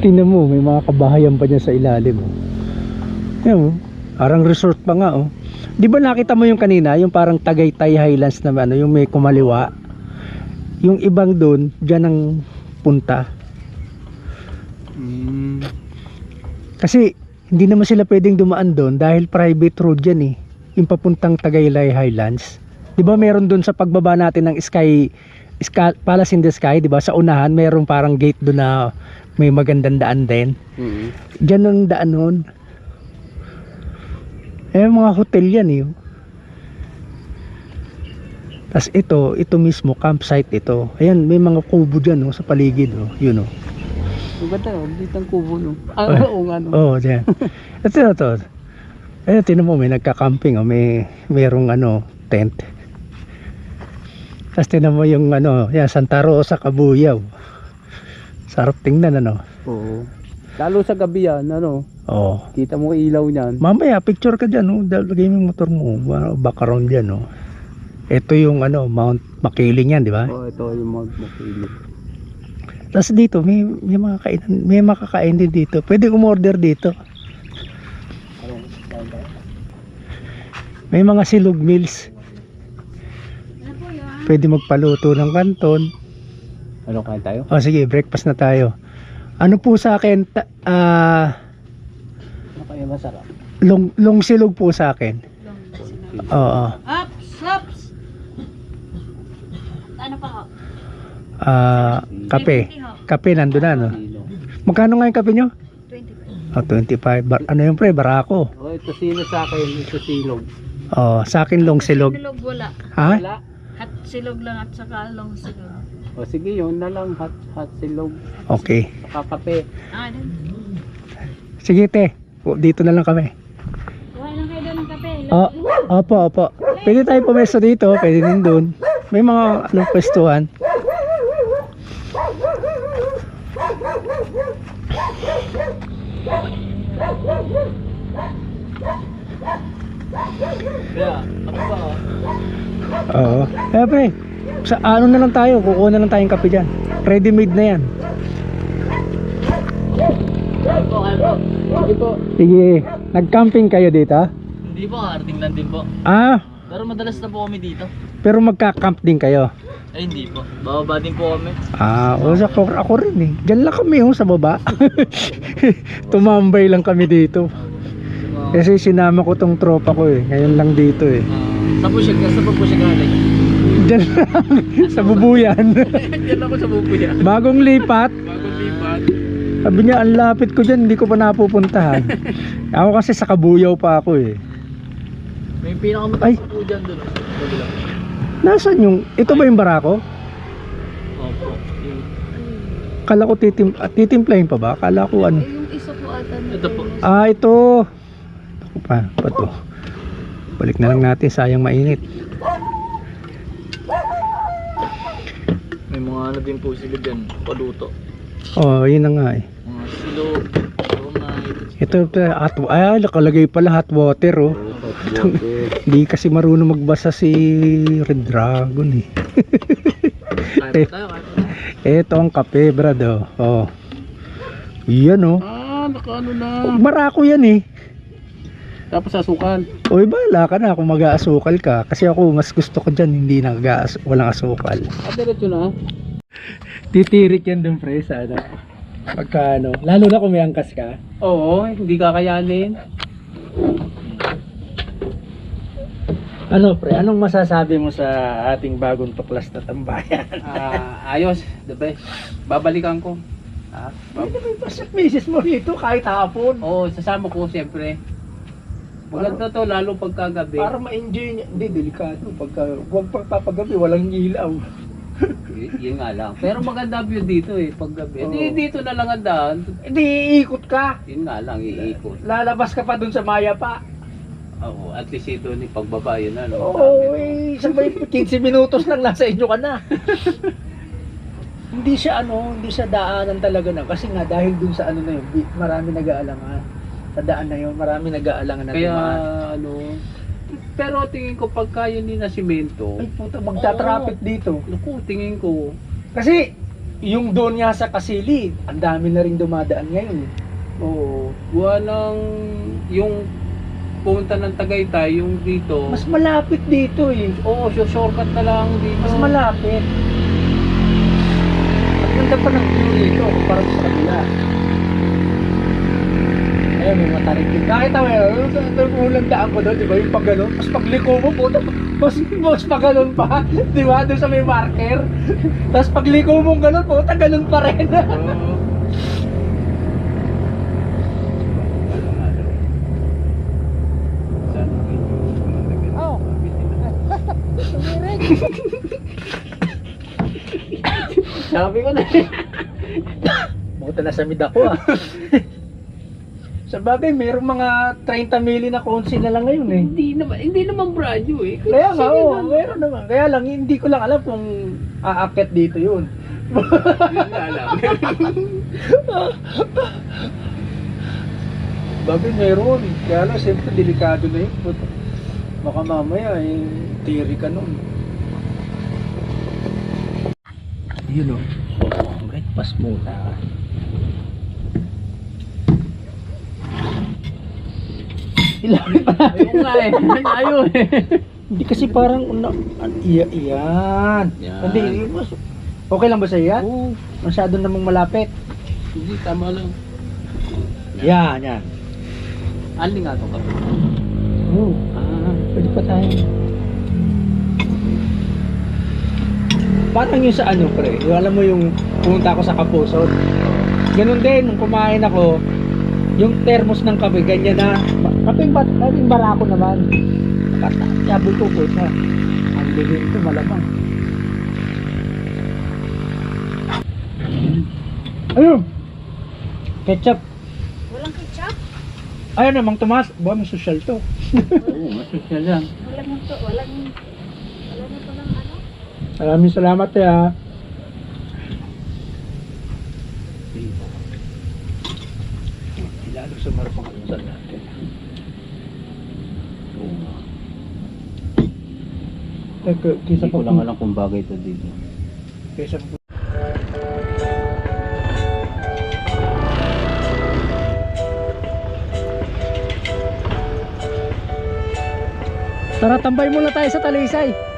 Tingnan mo, may mga kabahayan pa dyan sa ilalim. Oh. Yan, oh. Parang resort pa nga, oh. Di ba nakita mo yung kanina, yung parang Tagaytay Highlands na ano, yung may kumaliwa? Yung ibang doon, dyan ang punta. Mm. Kasi hindi naman sila pwedeng dumaan doon dahil private road yan eh. Yung papuntang Tagaytay Highlands. 'Di ba meron doon sa pagbaba natin ng Sky Palace in the Sky, 'di ba? Sa unahan merong parang gate doon na may magandang daan din. Mm. Diyan ang daan noon. Eh mga hotel yan eh. Tapos ito, ito mismo campsite ito. Ayan, may mga kubo diyan oh, sa paligid oh. Yun oh. Ang ganda, oh. Dito ang kubo, no? Ah, oo nga, no? Oo, oh, diyan. Ito na to. Ayun, tinan mo, may nagka-camping. Oh. May, mayroong ano, tent. Tapos tinan mo yung ano, yan, Santa Rosa, Kabuyaw. Sarap tingnan, ano. Oo. Lalo sa gabi yan, ano? Oo. Kita mo ilaw niyan. Mamaya, picture ka dyan, oh. Lagay mo yung motor mo. Ba- Background dyan, oh. Ito yung ano, Mount Makiling yan, di ba? Oo, ito yung mag makilig. Tapos dito, may, may mga kainan, may makakain din dito. Pwede umorder dito. May mga silog meals. Pwede magpaluto ng kanton. Ano kain tayo? O sige, breakfast na tayo. Ano po sa akin, ah, Ano kaya masarap? long, long silog po sa akin. Oo. Ups, ups. Ano pa ho? Ah, kape. 20 ho. Kape nandun na, no? Sino? Magkano nga yung kape nyo? 25. Oh, 25. Bar- ano yung pre? Barako. Oh, ito sino sa akin? Ito silog. Oh, sa akin long silog. Silog wala. Ha? Wala. Hat silog lang at saka long silog. O sige, yun na lang. Hot, hot silog. Okay. Kakape. Ah, din. Sige, te. Dito na lang kami. Kuha lang kayo doon ng kape. Oh, opo, opo. Pwede tayo pumesto dito, pwede din doon. May mga anong pwestuhan. Kaya, ano ba? Oo. Eh, pre, sa ano na lang tayo, kukuha na lang tayong kape dyan. Ready made na yan. Sige, nag-camping kayo dito? Hindi po, harating lang din po. Ah, Pero madalas na po kami dito. pero magka-camp din kayo. Ay, hindi po. Bababa din po kami. Ah, o sa ako, ako rin eh. Diyan lang kami oh, sa baba. Tumambay lang kami dito. Kasi sinama ko tong tropa ko eh. Ngayon lang dito eh. Sa po siya, sa po po siya galing. Diyan lang, sa bubuyan. Yan ako sa bubuya. Bagong lipat. Bagong lipat. Sabi niya, ang lapit ko dyan, hindi ko pa napupuntahan. ako kasi sa Kabuyaw pa ako eh. May Ay. pinakamataas po dyan doon. Kabila. Nasaan yung, ito ba yung barako? Opo. Yung- Kala ko titim, ah, titimplahin pa ba? Kala ko ano. yung isa po ata. Ito po. Ah, ito. Ako pa, pa to. Balik na lang natin, sayang mainit. May mga ano din po sila dyan. Paluto. Oh, yun na nga eh. Mga silo. Ito, ito hot, ay, nakalagay pala hot water oh. Hindi kasi marunong magbasa si Red Dragon eh. Ito ang kape, brad oh. oh. Yan oh. Ah, nakaano na. Barako yan eh. Tapos asukan. Uy, bahala ka na kung mag-aasukal ka. Kasi ako, mas gusto ko dyan, hindi nag walang asukal. Ah, diretso na. Titirik yan dun, pre, sa ano. Pagka ano, lalo na kung may angkas ka. Oo, hindi kakayanin. Ano, pre, anong masasabi mo sa ating bagong tuklas na tambayan? Ah, ayos, the best. Babalikan ko. Ah, bab- Pasok misis mo rito kahit hapon. Oo, sasama ko siyempre. Maganda to lalo pagkagabi. Para ma-enjoy niya. Hindi, delikado. Pagka, huwag pagpapagabi, walang ilaw. Y- yun nga lang. Pero maganda view dito eh, paggabi. Hindi dito na lang ang daan. Hindi, iikot ka. Yun nga lang, iikot. Lalabas ka pa dun sa Maya pa. Oo, at least ito ni pagbaba yun ano. Oo, eh, sabay 15 minutos lang nasa inyo ka na. hindi siya ano, hindi siya daanan talaga na kasi nga dahil dun sa ano na yun, marami nag-aalangan. Sa daan na yun, marami nag-aalangan na Kaya dumaan. ano, pero tingin ko pagka yun ni na simento, Ay puta, magta-traffic dito. naku, tingin ko, Kasi yung doon nga sa Kasili, ang dami na rin dumadaan ngayon. eh. Oo. Buwan ng yung punta ng Tagaytay, yung dito. Mas malapit dito eh. Oo, so shortcut na lang dito. Mas malapit. Ang ganda pa ng view dito para sa kabila. Ayun, may matarik din. Nakita mo yun, yung sa- yung ulang daan ko doon, di ba? Yung pag ganun, mas pagliko mo, puto, mas, mas pag ganun pa, di ba? Doon sa may marker. Tapos pagliko mo ganun, puta, ganun pa rin. Oh. Sabi ko na. Buta na sa mid ako ah. Sa bagay, mayroong mga 30 mili na konsi na lang ngayon eh. hindi naman, hindi naman brand new eh. Kaya nga, oo, lang. meron naman. Kaya lang, hindi ko lang alam kung aakit dito yun. Nga lang. Bagay, meron. Kaya lang, siyempre, delikado na yun. Puta. Baka mamaya, eh, tiri ka nun. Yun o. breakfast muna. Ilapit pa natin. Ayun nga eh. Ayun eh. Hindi kasi parang, na, an, iya, iyan. Yan. Hindi, mas- okay lang ba sa iya? Oo. Masyado namang malapit. Hindi, tama lang. Yan, yan. Aling nga ito ka. Oo, Ah. pwede pa tayo. Parang yung sa ano pre, yung alam mo yung pumunta ako sa Kapuson. Ganun din, nung kumain ako, yung thermos ng kape, ganyan na. Ba- Kaping bat, kaping barako naman. Sabi ko po siya. Ang bigay ito, malamang. Ayun! Ketchup. Walang ketchup? Ayun namang Tomas. Ba, may social to. Oo, masosyal yan. Walang walang wala na to ng ano? Maraming salamat ya. Ilalo sa kalusan natin. Oo nga. Teka, kisa Hindi ko lang alam kung bagay ito dito. Kesa Tara, tambay muna tayo sa Talisay.